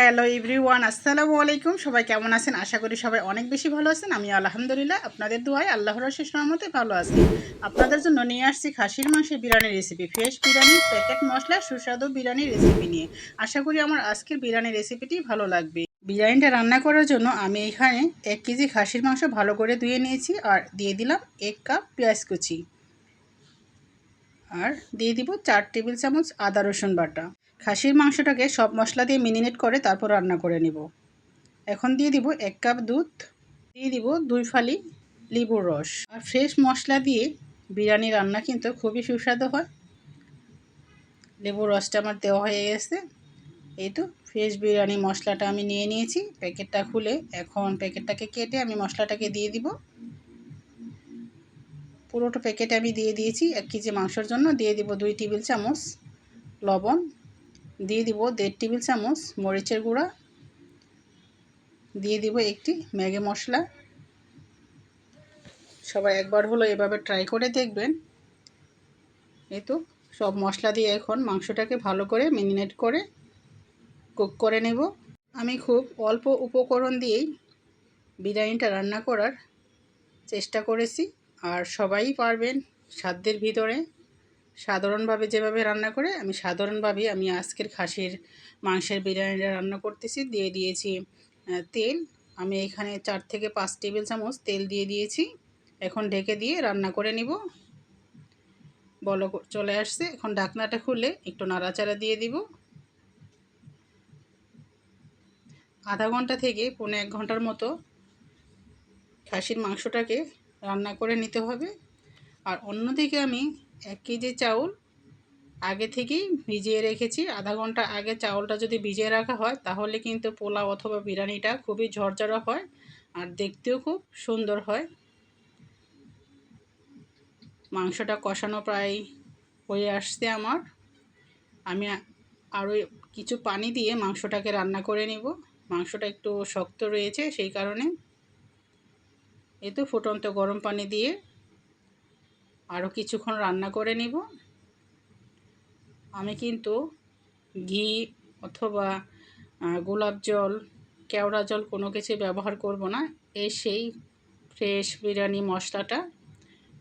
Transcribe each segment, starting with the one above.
Hello everyone, আসসালামু আলাইকুম। সবাই কেমন আছেন? আশা করি সবাই অনেক বেশি ভালো আছেন। আমি আলহামদুলিল্লাহ, আপনাদের দোয়ায় আল্লাহর শেষ রহমতে ভালো আছি। আপনাদের জন্য নিয়ে আসছি খাসির মাংসের বিরিয়ানির রেসিপি ফ্রেশ বিরিয়ানি প্যাকেট মশলা, সুস্বাদু বিরিয়ানির রেসিপি নিয়ে। আশা করি আমার আজকের বিরিয়ানির রেসিপিটি ভালো লাগবে। বিরিয়ানিটা রান্না করার জন্য আমি এখানে এক কেজি খাসির মাংস ভালো করে ধুয়ে নিয়েছি আর দিয়ে দিলাম এক কাপ পেঁয়াজ কুচি। আর দিয়ে দিব চার টেবিল চামচ আদা রসুন বাটা। খাসির মাংসটাকে সব মশলা দিয়ে মিনিনেট করে তারপর রান্না করে নিব। এখন দিয়ে দিব এক কাপ দুধ, দিয়ে দিব দুই ফালি লেবুর রস। আর ফ্রেশ মশলা দিয়ে বিরিয়ানি রান্না কিন্তু খুবই সুস্বাদু হয়। লেবুর রসটা আমার দেওয়া হয়ে গেছে। এই তো ফ্রেশ বিরিয়ানি মশলাটা আমি নিয়ে নিয়েছি। প্যাকেটটা খুলে এখন প্যাকেটটাকে কেটে আমি মশলাটাকে দিয়ে দিব। পুরোটা প্যাকেটে আমি দিয়ে দিয়েছি, এক কেজি মাংসর জন্য। দিয়ে দিব দুই টেবিল চামচ লবণ, দিয়ে দিব দেড় টেবিল চামচ মরিচের গুঁড়া, দিয়ে দিব একটি ম্যাগি মশলা। সবাই একবার হলো এভাবে ট্রাই করে দেখবেন। এই তো, সব মশলা দিয়ে এখন মাংসটাকে ভালো করে মেরিনেট করে কুক করে নেব। আমি খুব অল্প উপকরণ দিয়েই বিরিয়ানিটা রান্না করার চেষ্টা করেছি। আর সবাই পারবেন সাধ্যের ভিতরে। সাধারণভাবে যেভাবে রান্না করে, আমি সাধারণভাবেই আমি আজকের খাসির মাংসের বিরিয়ানিটা রান্না করতেছি। দিয়ে দিয়েছি তেল। আমি এখানে চার থেকে পাঁচ টেবিল চামচ তেল দিয়ে দিয়েছি। এখন ঢেকে দিয়ে রান্না করে নিব। বলো চলে আসছে। এখন ঢাকনাটা খুলে একটু নাড়াচাড়া দিয়ে দিব। আধা ঘণ্টা থেকে পৌনে এক ঘণ্টার মতো খাসির মাংসটাকে রান্না করে নিতে হবে। আর অন্যদিকে আমি এক কেজি চাউল আগে থেকেই ভিজিয়ে রেখেছি। আধা ঘণ্টা আগে চাউলটা যদি ভিজিয়ে রাখা হয়, তাহলে কিন্তু পোলাও অথবা বিরিয়ানিটা খুবই ঝরঝরা হয় আর দেখতেও খুব সুন্দর হয়। মাংসটা কষানো প্রায় হয়ে আসছে আমার। আমি আরও কিছু পানি দিয়ে মাংসটাকে রান্না করে নিব। মাংসটা একটু শক্ত রয়েছে, সেই কারণে এ তো ফুটন্ত গরম পানি দিয়ে আরও কিছুক্ষণ রান্না করে নিব। আমি কিন্তু ঘি অথবা গোলাপ জল, কেওড়া জল কোনো কিছু ব্যবহার করব না। এ সেই ফ্রেশ বিরিয়ানি মশলাটা।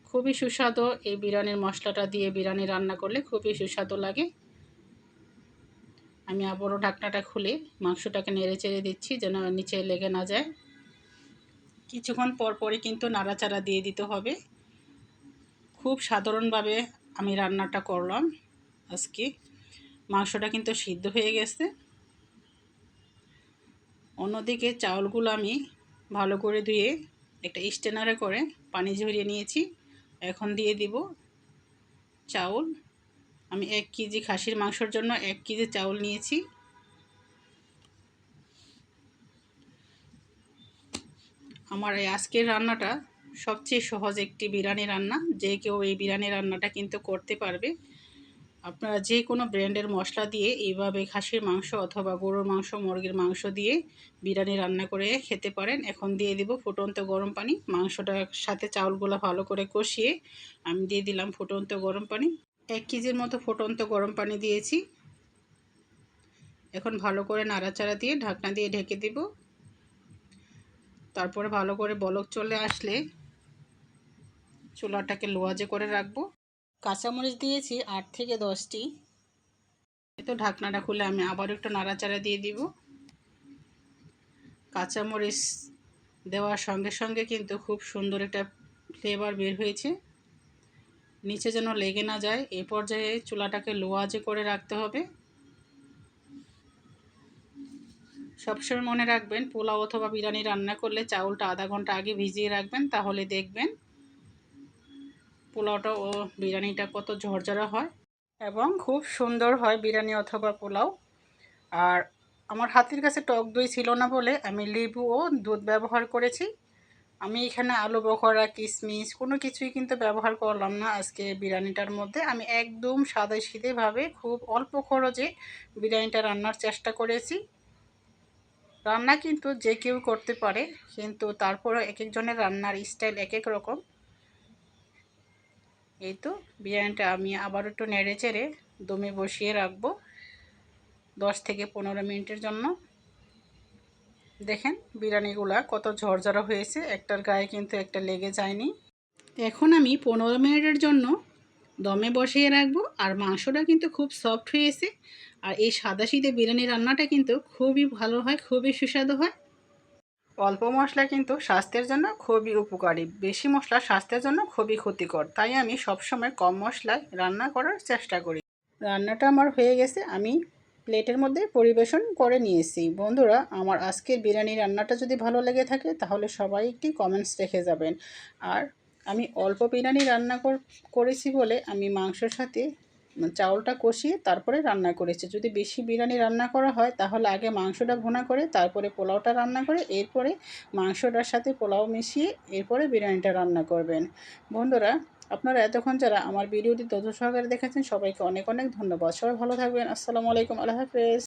খুবই সুস্বাদু এই বিরিয়ানির মশলাটা দিয়ে বিরিয়ানি রান্না করলে খুবই সুস্বাদু লাগে। আমি আবারও ঢাকনাটা খুলে মাংসটাকে নেড়ে চেড়ে দিচ্ছি যেন নিচে লেগে না যায়। কিছুক্ষণ পর পরই কিন্তু নাড়াচাড়া দিয়ে দিতে হবে। খুব সাধারণভাবে আমি রান্নাটা করলাম আজকে। মাংসটা কিন্তু সিদ্ধ হয়ে গেছে। অন্যদিকে চাউলগুলো আমি ভালো করে ধুয়ে একটা স্টেনারে করে পানি ঝরিয়ে নিয়েছি। এখন দিয়ে দিব চাউল। আমি এক কেজি খাসির মাংসর জন্য এক কেজি চাউল নিয়েছি। আমার এই আজকের রান্নাটা সবচেয়ে সহজ একটি বিরিয়ানি রান্না। যে কেউ এই বিরিয়ানি রান্নাটা কিন্তু করতে পারবে। আপনারা যে কোনো ব্র্যান্ডের মশলা দিয়ে এইভাবে খাসির মাংস অথবা গরুর মাংস, মুরগির মাংস দিয়ে বিরিয়ানি রান্না করে খেতে পারেন। এখন দিয়ে দিব ফুটন্ত গরম পানি। মাংসটার সাথে চাউলগুলো ভালো করে কষিয়ে আমি দিয়ে দিলাম ফুটন্ত গরম পানি। এক কেজির মতো ফুটন্ত গরম পানি দিয়েছি। এখন ভালো করে নাড়াচাড়া দিয়ে ঢাকনা দিয়ে ঢেকে দিব। তারপরে ভালো করে বলক চলে আসলে চুলাটাকে লোয়াজে করে রাখব। কাঁচামরিচ দিয়েছি আট থেকে দশটি। তো ঢাকনাটা খুলে আমি আবার একটু নাড়াচাড়া দিয়ে দিব। কাঁচামরিচ দেওয়ার সঙ্গে সঙ্গে কিন্তু খুব সুন্দর একটা ফ্লেভার বের হয়েছে। নিচে যেন লেগে না যায়, এ পর্যায়ে চুলাটাকে লোয়াজে করে রাখতে হবে। সবসময় মনে রাখবেন, পোলাও অথবা বিরিয়ানি রান্না করলে চাউলটা আধা ঘণ্টা আগে ভিজিয়ে রাখবেন, তাহলে দেখবেন পোলাওটা ও বিরিয়ানিটা কত ঝরঝরা হয় এবং খুব সুন্দর হয় বিরিয়ানি অথবা পোলাও। আর আমার হাতের কাছে টক দই ছিল না বলে আমি লেবু ও দুধ ব্যবহার করেছি। আমি এখানে আলু বখরা কিশমিশ কোনো কিছুই কিন্তু ব্যবহার করলাম না আজকে বিরিয়ানিটার মধ্যে। আমি একদম সাদা সিধেভাবে খুব অল্প খরচে বিরিয়ানিটা রান্নার চেষ্টা করেছি। রান্না কিন্তু যে কেউ করতে পারে, কিন্তু তারপরে এক একজনের রান্নার স্টাইল এক এক রকম। এই তো বিরিয়ানিটা আমি আবার একটু নেড়ে চেড়ে দমে বসিয়ে রাখব দশ থেকে পনেরো মিনিটের জন্য। দেখেন বিরিয়ানিগুলা কত ঝরঝরা হয়েছে, একটার গায়ে কিন্তু একটা লেগে যায়নি। এখন আমি পনেরো মিনিটের জন্য দমে বসিয়ে রাখব, আর মাংসটা কিন্তু খুব সফট হয়েছে। আর এই সাদা শীতে বিরিয়ানি রান্নাটা কিন্তু খুবই ভালো হয়, খুবই সুস্বাদু হয়। অল্প মশলা কিন্তু স্বাস্থ্যের জন্য খুবই উপকারী, বেশি মশলা স্বাস্থ্যের জন্য খুবই ক্ষতিকর। তাই আমি সবসময় কম মশলায় রান্না করার চেষ্টা করি। রান্নাটা আমার হয়ে গেছে, আমি প্লেটের মধ্যে পরিবেশন করে নিয়েছি। বন্ধুরা, আমার আজকের বিরিয়ানি রান্নাটা যদি ভালো লেগে থাকে, তাহলে সবাই একটি কমেন্টস রেখে যাবেন। আর আমি অল্প বিরিয়ানি রান্না করেছি বলে আমি মাংসর সাথে চাউলটা কষিয়ে তারপরে রান্না করেছি। যদি বেশি বিরিয়ানি রান্না করা হয়, তাহলে আগে মাংসটা ভুনা করে, তারপরে পোলাওটা রান্না করে, এরপরে মাংসটার সাথে পোলাও মিশিয়ে এরপরে বিরিয়ানিটা রান্না করবেন। বন্ধুরা, আপনারা এতক্ষণ যারা আমার ভিডিওটি তথ্য সহকারে দেখেছেন, সবাইকে অনেক অনেক ধন্যবাদ। সবাই ভালো থাকবেন। আসসালামু আলাইকুম। আল্লাহ হাফেজ।